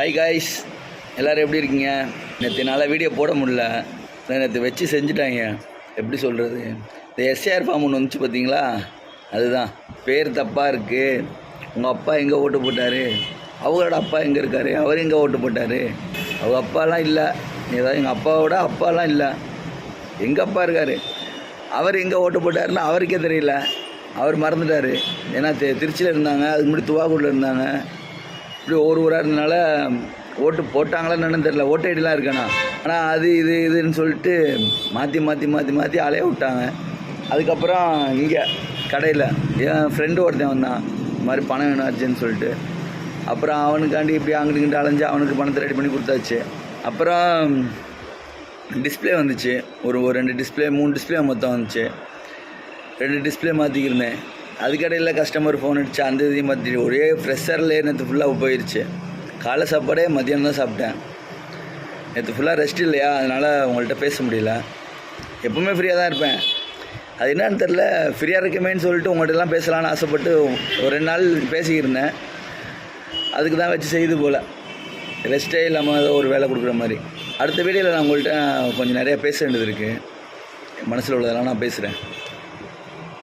Hi guys எல்லோரும் எப்படி இருக்கீங்க? நேற்று என்னால் வீடியோ போட முடியல. நேற்று வச்சு செஞ்சுட்டாங்க. எப்படி சொல்கிறது இந்த எஸ்ஏஆர் ஃபார்ம் ஒன்று வந்துச்சு பார்த்தீங்களா அதுதான். பேர் தப்பாக இருக்குது உங்கள் அப்பா எங்கே ஓட்டு போட்டார்? அவங்களோட அப்பா எங்கே இருக்கார்? அவர் எங்கே ஓட்டு போட்டார்? அவங்க அப்பாலாம் இல்லை. ஏதாவது எங்கள் அப்பாவோட அப்பாலாம் இல்லை. எங்கள் அப்பா இருக்கார்? அவர் எங்கே ஓட்டு போட்டாருன்னு அவருக்கே தெரியல. அவர் மறந்துட்டார். ஏன்னா தி- திருச்சியில் இருந்தாங்க. அதுக்கு முன்னாடி துவாக்கூரில் இருந்தாங்க. இப்படி ஒவ்வொரு ஊராக இருந்தனால ஓட்டு போட்டாங்களா என்னன்னு தெரில ஓட்டு ஐடிலாம் இருக்கேண்ணா ஆனால் அது இது இதுன்னு சொல்லிட்டு மாற்றி மாற்றி மாற்றி மாற்றி அலைய விட்டாங்க. அதுக்கப்புறம் இங்கே கடையில் என் ஃப்ரெண்டு ஒருத்தன் வந்தான். இந்த மாதிரி பணம் வேணும் அர்ஜென்ட் சொல்லிட்டு. அப்புறம் அவனுக்காண்டி இப்படி அங்கிட்டு இங்கிட்டு அலைஞ்சு அவனுக்கு பணத்தை ரெடி பண்ணி கொடுத்தாச்சு. அப்புறம் டிஸ்பிளே வந்துச்சு. ஒரு ஒரு ரெண்டு டிஸ்பிளே மூணு டிஸ்பிளே மொத்தம் வந்துச்சு. ரெண்டு டிஸ்ப்ளே மாற்றிக்கிருந்தேன் அதுக்கடையில் கஸ்டமர் ஃபோன் அடிச்சு அந்த இதையும் பார்த்துட்டு ஒரே ஃப்ரெஷரில் நேற்று ஃபுல்லாக போயிடுச்சு காலை சாப்பாடே மதியானம் தான் சாப்பிட்டேன். நேற்று ஃபுல்லாக ரெஸ்ட் இல்லையா? அதனால் உங்கள்கிட்ட பேச முடியல. எப்பவுமே ஃப்ரீயாக தான் இருப்பேன். அது என்னன்னு தெரில ஃப்ரீயாக இருக்கமேன்னு சொல்லிட்டு உங்கள்கிட்டலாம் பேசலான்னு ஆசைப்பட்டு ஒரு ரெண்டு நாள் பேசிக்கிருந்தேன். அதுக்கு தான் வச்சு செய்து போல். ரெஸ்ட்டே இல்லாமல் ஏதோ ஒரு வேலை கொடுக்குற மாதிரி. அடுத்த வீடியோவில் நான் உங்கள்கிட்ட கொஞ்சம் நிறையா பேச வேண்டியது இருக்குது மனசில் உள்ளதெல்லாம் நான் பேசுகிறேன்